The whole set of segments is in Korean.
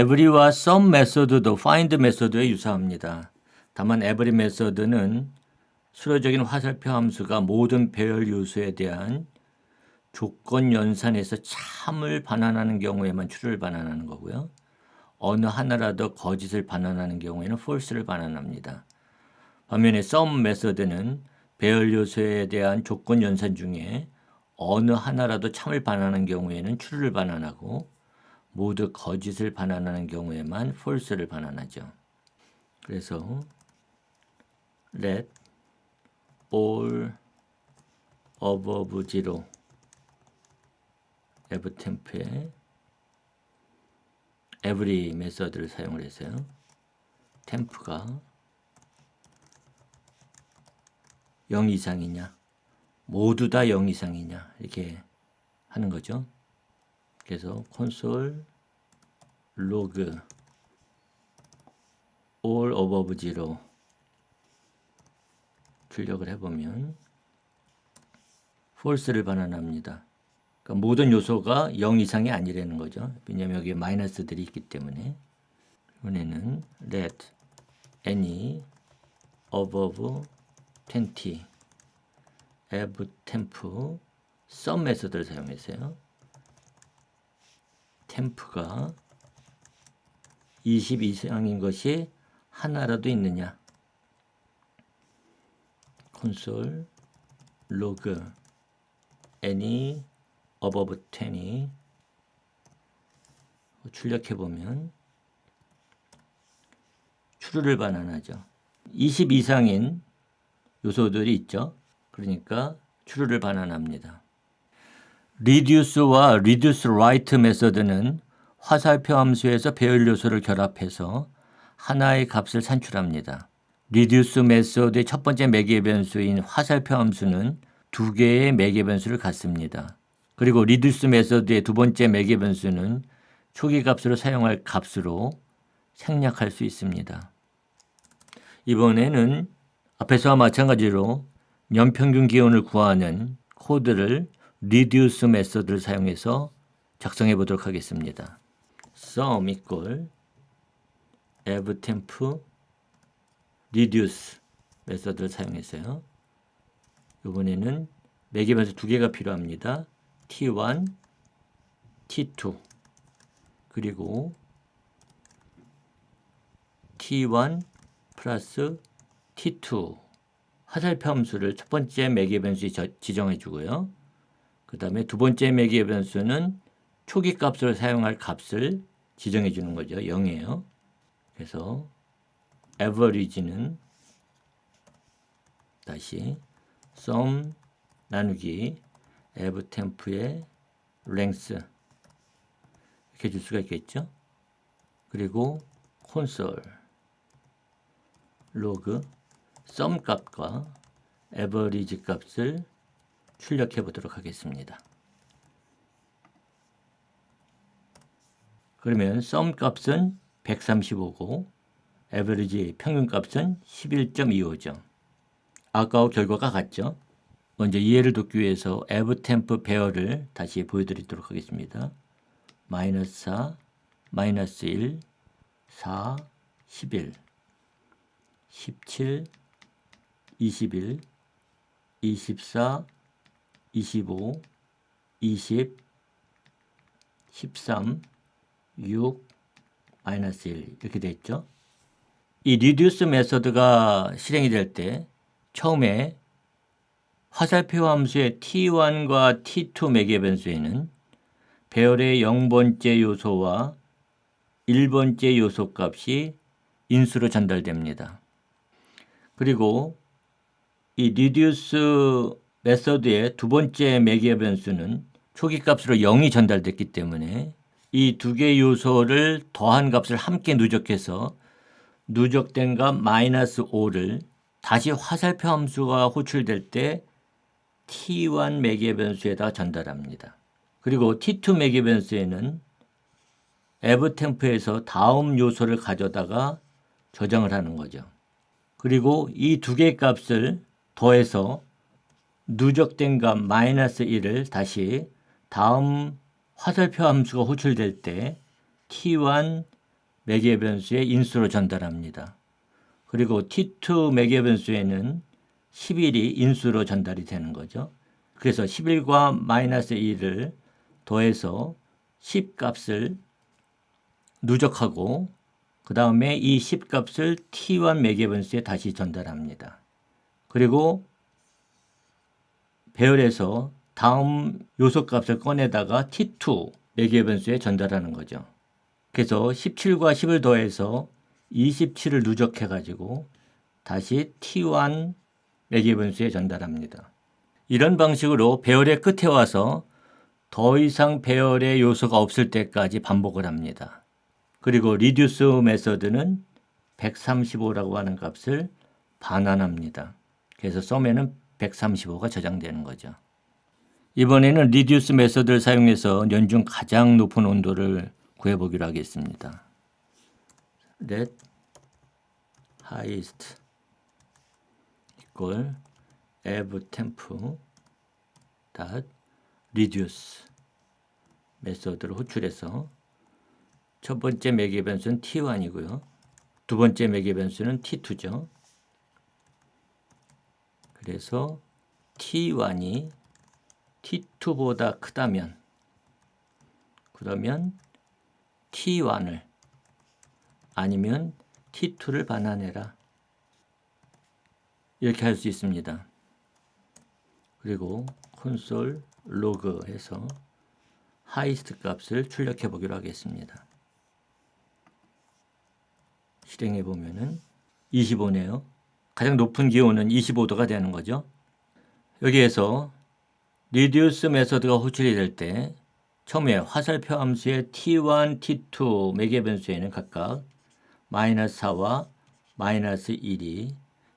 every와 some 메소드도 find 메소드에 유사합니다. 다만 every 메소드는 수로적인 화살표 함수가 모든 배열 요소에 대한 조건 연산에서 참을 반환하는 경우에만 true를 반환하는 거고요. 어느 하나라도 거짓을 반환하는 경우에는 false를 반환합니다. 반면에 some 메소드는 배열 요소에 대한 조건 연산 중에 어느 하나라도 참을 반환하는 경우에는 true를 반환하고 모두 거짓을 반환하는 경우에만 false를 반환하죠. 그래서 let all above zero f 템프에 every 메서드를 사용을 해서요. 템프가 0 이상이냐 모두 다 0 이상이냐 이렇게 하는 거죠. 그래서 콘솔 로그 all above 출력을 해보면 false를 반환합니다. 그러니까 모든 요소가 0 이상이 아니라는 거죠. 왜냐하면 여기에 마이너스들이 있기 때문에 이번에는 let any above 20 have temp sum 메소드를 사용했어요. 템프가 20 이상인 것이 하나라도 있느냐? 콘솔 로그 any above 20 출력해 보면 추루를 반환하죠. 20 이상인 요소들이 있죠. 그러니까 추루를 반환합니다. reduce와 reduce right 메서드는 화살표 함수에서 배열 요소를 결합해서 하나의 값을 산출합니다. reduce 메서드의 첫 번째 매개 변수인 화살표 함수는 두 개의 매개 변수를 갖습니다. 그리고 reduce 메서드의 두 번째 매개 변수는 초기 값으로 사용할 값으로 생략할 수 있습니다. 이번에는 앞에서와 마찬가지로 연평균 기온을 구하는 코드를 reduce 메서드를 사용해서 작성해 보도록 하겠습니다. Sum equal add temp reduce 메서드를 사용해서요. 이번에는 매개변수 두 개가 필요합니다. t1, t2 그리고 t1 플러스 t2 화살표 함수를 첫 번째 매개변수에 지정해 주고요. 그 다음에 두 번째 매개 변수는 초기 값으로 사용할 값을 지정해 주는 거죠. 0이에요. 그래서 average는 다시 sum 나누기 av temp의 length 이렇게 줄 수가 있겠죠. 그리고 console log sum 값과 average 값을 출력해 보도록 하겠습니다. 그러면 sum 값은 135고 average 평균 값은 11.25죠. 아까와 결과가 같죠. 먼저 이해를 돕기 위해서 avtemp 배열을 다시 보여드리도록 하겠습니다. 마이너스 4, 마이너스 1, 4, 11, 17, 21, 24, 25, 20, 13, 6, 마이너스 1 이렇게 돼 있죠. 이 reduce 메서드가 실행이 될 때 처음에 화살표 함수의 t1과 t2 매개 변수에는 배열의 0번째 요소와 1번째 요소 값이 인수로 전달됩니다. 그리고 이 reduce 메서드의 두 번째 매개 변수는 초기 값으로 0이 전달됐기 때문에 이 두 개의 요소를 더한 값을 함께 누적해서 누적된 값 마이너스 5를 다시 화살표 함수가 호출될 때 t1 매개 변수에다 전달합니다. 그리고 t2 매개 변수에는 에브 템프에서 다음 요소를 가져다가 저장을 하는 거죠. 그리고 이 두 개의 값을 더해서 누적된 값 마이너스 1을 다시 다음 화살표 함수가 호출될 때 t1 매개 변수의 인수로 전달합니다. 그리고 T2 매개 변수에는 11이 인수로 전달이 되는 거죠. 그래서 11과 마이너스 1을 더해서 10 값을 누적하고 그 다음에 이 10 값을 T1 매개 변수에 다시 전달합니다. 그리고 배열에서 다음 요소 값을 꺼내다가 T2 매개 변수에 전달하는 거죠. 그래서 17과 10을 더해서 27을 누적해 가지고 다시 T1 매개 변수에 전달합니다. 이런 방식으로 배열의 끝에 와서 더 이상 배열의 요소가 없을 때까지 반복을 합니다. 그리고 리듀스 메서드는 135라고 하는 값을 반환합니다. 그래서 썸에는 135가 저장되는 거죠. 이번에는 리듀스 메서드를 사용해서 연중 가장 높은 온도를 구해보기로 하겠습니다. let highest equal ev temp dot reduce 메서드를 호출해서 첫 번째 매개 변수는 t1이고요. 두 번째 매개 변수는 t2죠. 그래서 t1이 t2보다 크다면 그러면 t1을 아니면 t2를 반환해라. 이렇게 할 수 있습니다. 그리고 콘솔 로그 해서 하이스트 값을 출력해 보기로 하겠습니다. 실행해 보면은 25네요. 가장 높은 기온은 25도가 되는 거죠. 여기에서 리듀스 메서드가 호출이 될 때 처음에 화살표 함수의 t1, t2 매개 변수에는 각각 마이너스 4와 마이너스 1이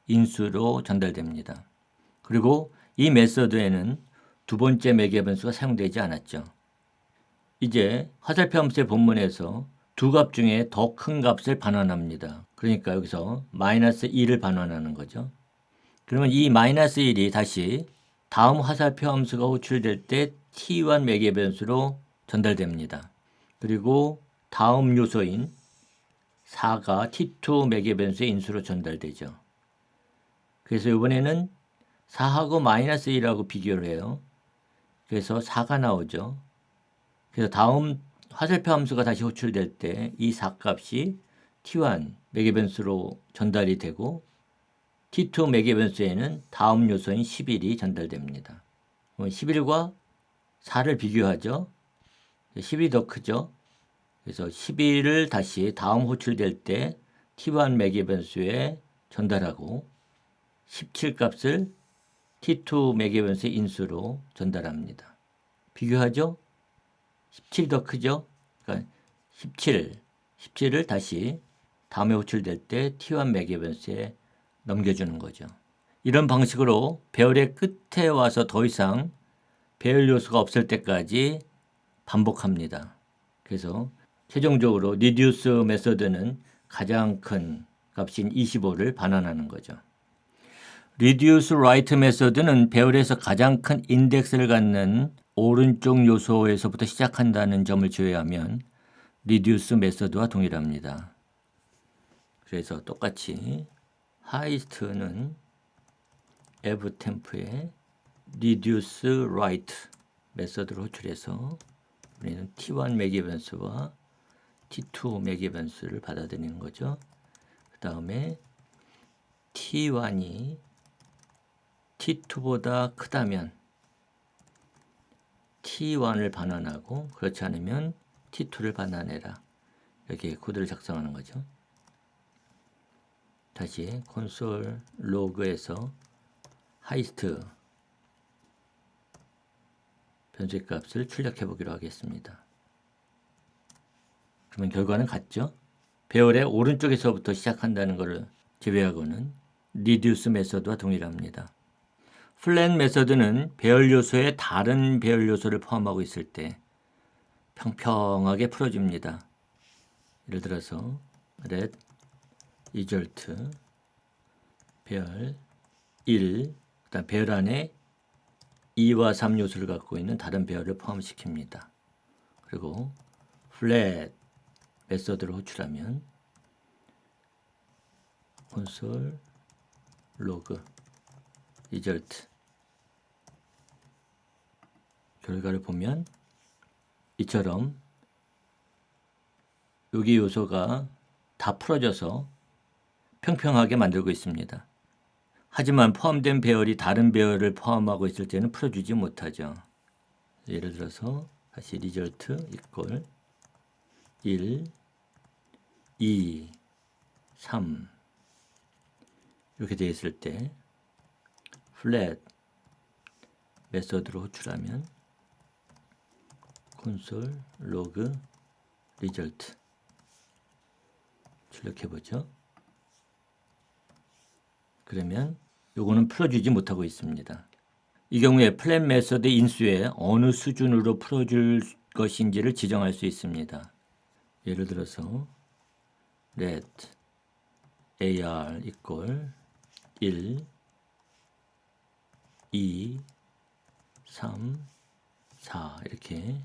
인수로 전달됩니다. 그리고 이 메서드에는 두 번째 매개 변수가 사용되지 않았죠. 이제 화살표 함수의 본문에서 두 값 중에 더 큰 값을 반환합니다. 그러니까 여기서 마이너스 1을 반환하는 거죠. 그러면 이 마이너스 1이 다시 다음 화살표 함수가 호출될 때 t1 매개 변수로 전달됩니다. 그리고 다음 요소인 4가 t2 매개 변수의 인수로 전달되죠. 그래서 이번에는 4하고 마이너스 1하고 비교를 해요. 그래서 4가 나오죠. 그래서 다음 화살표 함수가 다시 호출될 때 이 4값이 t1 매개 변수로 전달이 되고 t2 매개 변수에는 다음 요소인 11이 전달됩니다. 11과 4를 비교하죠. 10이 더 크죠. 그래서 11을 다시 다음 호출될 때 t1 매개 변수에 전달하고 17 값을 t2 매개 변수의 인수로 전달합니다. 비교하죠? 17이 더 크죠? 그러니까 17, 17을 다시 다음에 호출될 때 t1 매개 변수에 넘겨주는 거죠. 이런 방식으로 배열의 끝에 와서 더 이상 배열 요소가 없을 때까지 반복합니다. 그래서 최종적으로 리듀스 메서드는 가장 큰 값인 25를 반환하는 거죠. 리듀스 라이트 메서드는 배열에서 가장 큰 인덱스를 갖는 오른쪽 요소에서부터 시작한다는 점을 주의하면 리듀스 메서드와 동일합니다. 그래서 똑같이 하이스트는 에브 템프에 reduce right 메서드를 호출해서 우리는 t1 매개 변수와 t2 매개 변수를 받아들이는 거죠. 그 다음에 t1이 t2보다 크다면 t1을 반환하고 그렇지 않으면 t2를 반환해라. 이렇게 코드를 작성하는 거죠. 다시 콘솔 로그에서 하이스트 변수의 값을 출력해 보기로 하겠습니다. 그러면 결과는 같죠? 배열의 오른쪽에서부터 시작한다는 것을 제외하고는 리듀스 메서드와 동일합니다. 플랜 메서드는 배열 요소에 다른 배열 요소를 포함하고 있을 때 평평하게 풀어집니다. 예를 들어서 let result 배열 1 그다음 배열 안에 2와 3 요소를 갖고 있는 다른 배열을 포함시킵니다. 그리고 flat 메서드를 호출하면 콘솔 로그 리절트 결과를 보면 이처럼 여기 요소가 다 풀어져서 평평하게 만들고 있습니다. 하지만 포함된 배열이 다른 배열을 포함하고 있을 때는 풀어주지 못하죠. 예를 들어서 다시 리절트 이퀄 1, 2, 3 이렇게 되어 있을 때 플랫 메서드로 호출하면 콘솔 로그 리절트 출력해 보죠. 그러면 요거는 풀어주지 못하고 있습니다. 이 경우에 플랫 메서드 인수에 어느 수준으로 풀어줄 것인지를 지정할 수 있습니다. 예를 들어서 let ar equal 1, 2, 3, 4 이렇게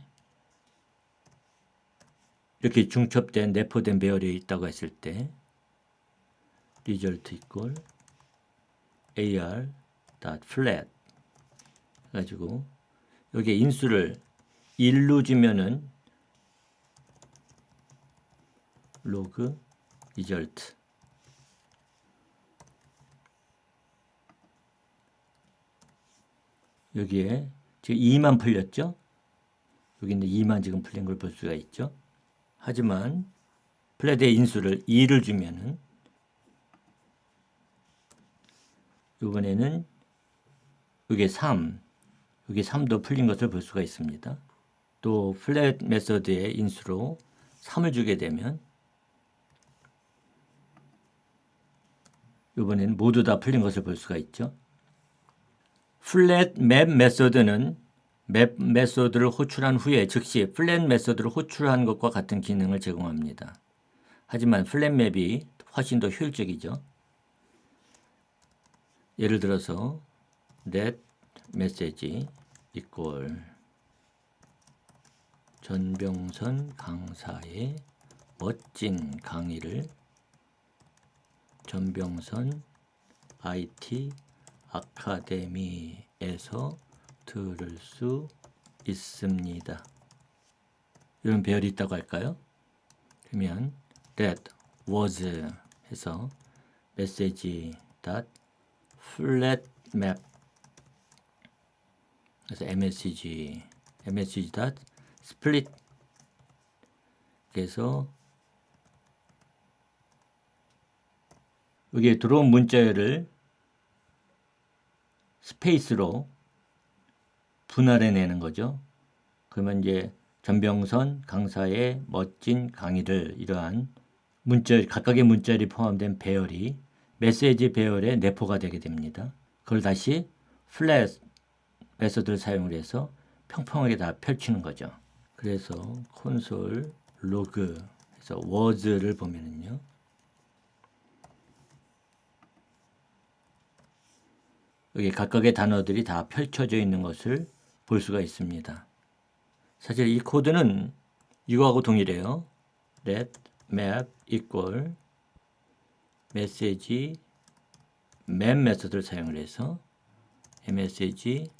이렇게 중첩된 내포된 배열이 있다고 했을 때 result equal ar dot flat 가지고 여기에 인수를 1로 주면은 로그 result 여기에 지금 2만 풀렸죠? 여기 있는 2만 지금 풀린 걸 볼 수가 있죠? 하지만 플랫의 인수를 2를 주면은 이번에는 여기 3, 여기 3도 풀린 것을 볼 수가 있습니다. 또 플랫 메서드의 인수로 3을 주게 되면 이번에는 모두 다 풀린 것을 볼 수가 있죠. 플랫 맵 메서드는 맵 메서드를 호출한 후에 즉시 플랫 메서드를 호출한 것과 같은 기능을 제공합니다. 하지만 플랫 맵이 훨씬 더 효율적이죠. 예를 들어서 net 메시지 equal 전병선 강사의 멋진 강의를 전병선 IT 아카데미에서 들을 수 있습니다. 이런 배열이 있다고 할까요? 그러면 that was 해서 메시 flat map 그래서 msg msg dot split 그래서 여기에 들어온 문자열을 스페이스로 분할해 내는 거죠. 그러면 이제 전병선 강사의 멋진 강의를 이러한 문자 각각의 문자열이 포함된 배열이 메시지 배열에 내포가 되게 됩니다. 그걸 다시 플랫 메서드를 사용을 해서 평평하게 다 펼치는 거죠. 그래서 콘솔 로그 해서 워즈를 보면은요. 여기 각각의 단어들이 다 펼쳐져 있는 것을 볼 수가 있습니다. 사실 이 코드는 이거하고 동일해요. let map equal 메시지 map 메서드를 사용을 해서 msg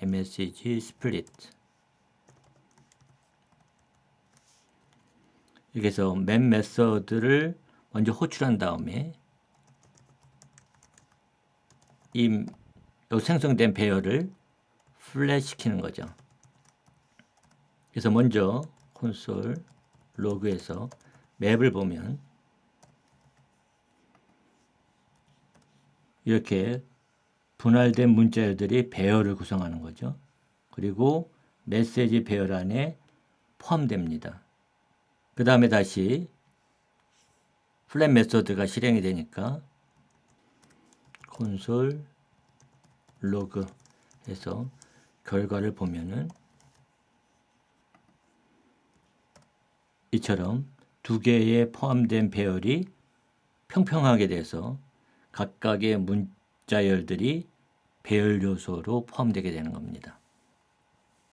msg split 이렇게 해서 map 메서드를 먼저 호출한 다음에 이 생성된 배열을 플랫 시키는 거죠. 그래서 먼저 콘솔 로그에서 맵을 보면 이렇게 분할된 문자열들이 배열을 구성하는 거죠. 그리고 메시지 배열 안에 포함됩니다. 그 다음에 다시 플랫 메소드가 실행이 되니까 콘솔 로그 해서 결과를 보면은 이처럼 두 개의 포함된 배열이 평평하게 돼서 각각의 문자열들이 배열 요소로 포함되게 되는 겁니다.